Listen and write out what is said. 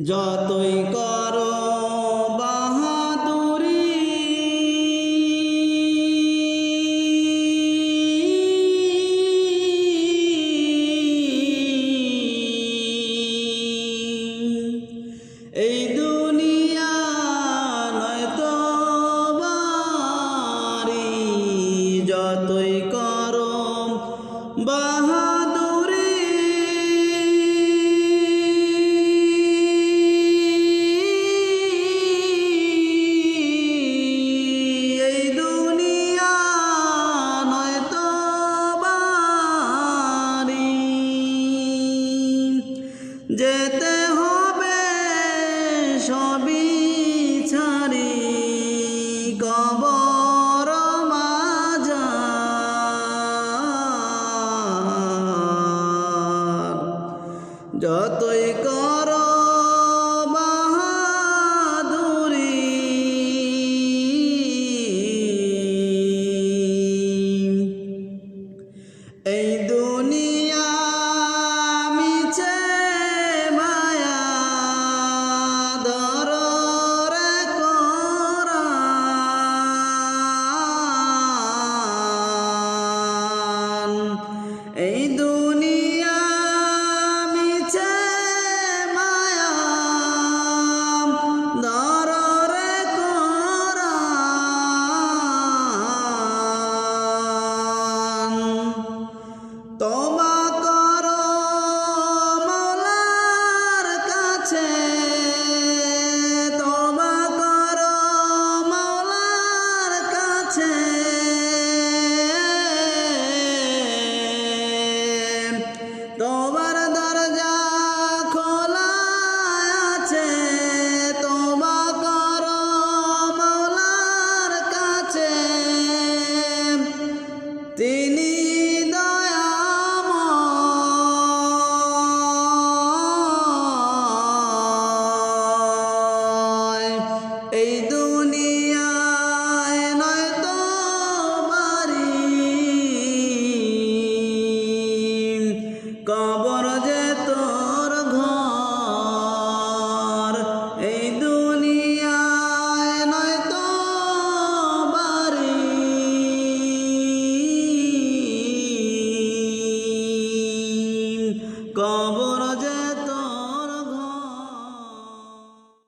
যতই করো বাহাদুরি। এই দুনিয়া যতই যেতে হবে সবই ছাড়ি কবর মাজার। যতই কর বাহাদুরি এই কবর